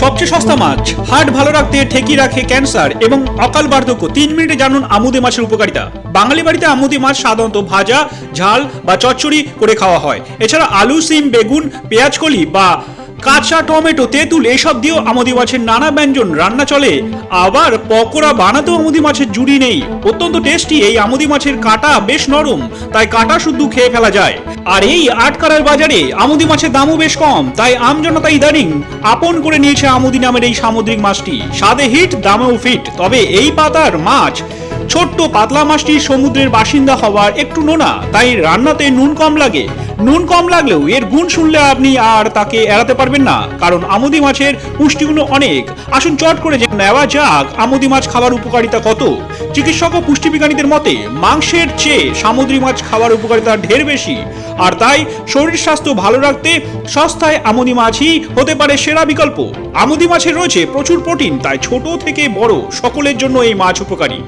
সবচেয়ে সস্তা মাছ। হার্ট ভালো রাখতে ঠেকি রাখে ক্যান্সার এবং অকাল বার্ধক্য। তিন মিনিটে জানুন আমুদি মাছের উপকারিতা। বাঙালি বাড়িতে আমুদি মাছ সাধারণত ভাজা, ঝাল বা চচ্চড়ি করে খাওয়া হয়। এছাড়া আলু, সিম, বেগুন, পেঁয়াজ, কলি বা কাঁচা টমেটো, তেঁতুল, এসব দিয়েও আমুদি মাছের নানা ব্যঞ্জন রান্না চলে। আবার পকোড়া বানাতেও আমুদি মাছের জুড়ি নেই। অত্যন্ত টেস্টি এই আমুদি মাছের কাটা বেশ নরম, তাই কাটা শুদ্ধ খেয়ে ফেলা যায়। আর এই আটকারার বাজারে আমুদি মাছের দামও বেশ কম, তাই আমজনতা ইদানিং আপন করে নিয়েছে আমুদি নামের এই সামুদ্রিক মাছটি। স্বাদে হিট, দামেও ফিট, তবে এই পাতার মাছ ছোট্ট পাতলা মাছটি সমুদ্রের বাসিন্দা হওয়ার একটু নোনা, তাই রান্নাতে নুন কম লাগে। নুন কম লাগলেও এর গুণ শুনলে আপনি আর তাকে এড়াতে পারবেন না, কারণ আমুদি মাছের পুষ্টিগুণ অনেক। আসুন চট করে নেওয়া যাক, আমুদি মাছ খাওয়ার উপকারিতা কত? চিকিৎসক ও পুষ্টিবিজ্ঞানীদের মতে, মাংসের চেয়ে সামুদ্রিক মাছ খাওয়ার উপকারিতা ঢের বেশি। আর তাই, শরীর স্বাস্থ্য ভালো রাখতে সস্তায় আমুদি মাছই হতে পারে সেরা বিকল্প। আমুদি মাছে রয়েছে প্রচুর প্রোটিন, তাই ছোট থেকে বড় সকলের জন্য এই মাছ উপকারী।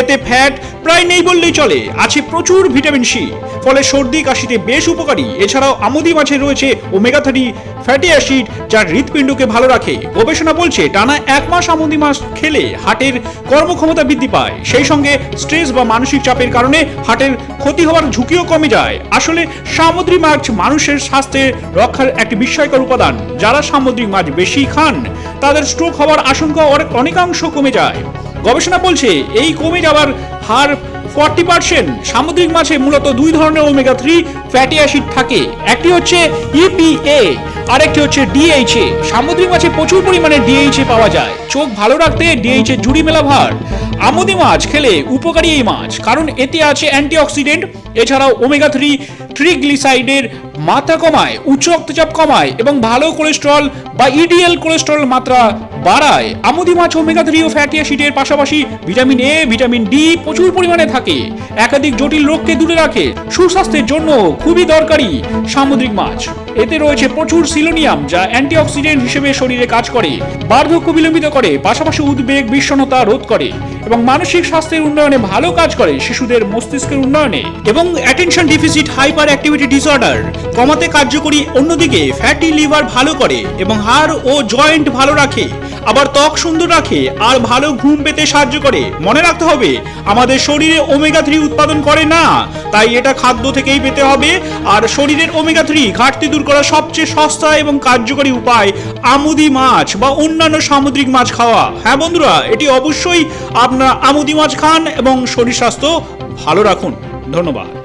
এতে ফ্যাট প্রায় নেই বললেই চলে, আছে প্রচুর ভিটামিন সি, ফলে সর্দি কাশিতে বেশ উপকারী। এছাড়াও আমুদি মাছে রয়েছে ওমেগা থ্রি ফ্যাটি অ্যাসিড যা হৃৎপিণ্ডকে ভালো রাখে। গবেষণা বলছে, টানা এক মাস আমুদি মাছ খেলে হার্টের কর্মক্ষমতা বৃদ্ধি পায়। সেই সঙ্গে স্ট্রেস বা মানসিক চাপের কারণে হার্টের ক্ষতি হওয়ার ঝুঁকিও কমে যায়। আসলে, সামুদ্রিক মাছ মানুষের স্বাস্থ্যের রক্ষার একটি বিস্ময়কর উপাদান। যারা সামুদ্রিক মাছ বেশি খান, তাদের স্ট্রোক হওয়ার আশঙ্কা অনেক অনেকাংশ কমে যায়। গবেষণা বলছে, এই কমে যাওয়ার হার ফর্টি পার্সেন্ট। সামুদ্রিক মাছে মূলত দুই ধরনের ওমেগা থ্রি ফ্যাটি অ্যাসিড থাকে। একটি হচ্ছে ইপিএ আরেকটি হচ্ছে ডিএইচএ সামুদ্রিক মাছে প্রচুর পরিমাণে ডিএইচএ পাওয়া যায়। চোখ ভালো রাখতে ডিএইচএ জুড়ি মেলা ভার। আমুদি মাছ খেলে উপকারী এই মাছ। কারণ এতে আছে অ্যান্টিঅক্সিডেন্ট, এছাড়াও ওমেগা থ্রি ট্রিগ্লিসাইডের মাত্রা কমায়, উচ্চ রক্তচাপ কমায় এবং ভালো কোলেস্ট্রল বা ইডিএল কোলেস্ট্রল মাত্রা বাড়ায়। আমুদি মাছ ওমেগা থ্রি ও ফ্যাটি অ্যাসিডের পাশাপাশি ভিটামিন এ, ভিটামিন ডি প্রচুর পরিমাণে থাকে। একাধিক জটিল রোগকে দূরে রাখে, সুস্বাস্থ্যের জন্য খুবই দরকারি সামুদ্রিক মাছ। এতে রয়েছে প্রচুর সিলোনিয়াম, যা অ্যান্টিঅক্সিডেন্ট হিসেবে শরীরে কাজ করে, বার্ধক্য বিলম্বিত করে, পাশাপাশি উদ্বেগ, বিষণ্ণতা রোধ করে এবং মানসিক স্বাস্থ্যের উন্নয়নে ভালো কাজ করে শিশুদের মস্তিষ্কের উন্নয়নে। এবং attention deficit hyperactivity disorder কমাতে কার্যকরী অন্যদিকে ফ্যাটি লিভার ভালো করে এবং হাড় ও জয়েন্ট ভালো রাখে, আবার ত্বক সুন্দর রাখে, আর ভালো ঘুম পেতে সাহায্য করে। মনে রাখতে হবে, আমাদের শরীরে ওমেগা থ্রি উৎপাদন করে না, তাই এটা খাদ্য থেকেই পেতে হবে, আর শরীরের ওমেগা থ্রি ঘাটতি দূর করার সবচেয়ে সস্তা এবং কার্যকরী উপায় আমুদি মাছ বা অন্যান্য সামুদ্রিক মাছ খাওয়া। হ্যাঁ বন্ধুরা, এটি অবশ্যই আপনারা আমুদি মাছ খান এবং শরীর স্বাস্থ্য ভালো রাখুন। ধন্যবাদ।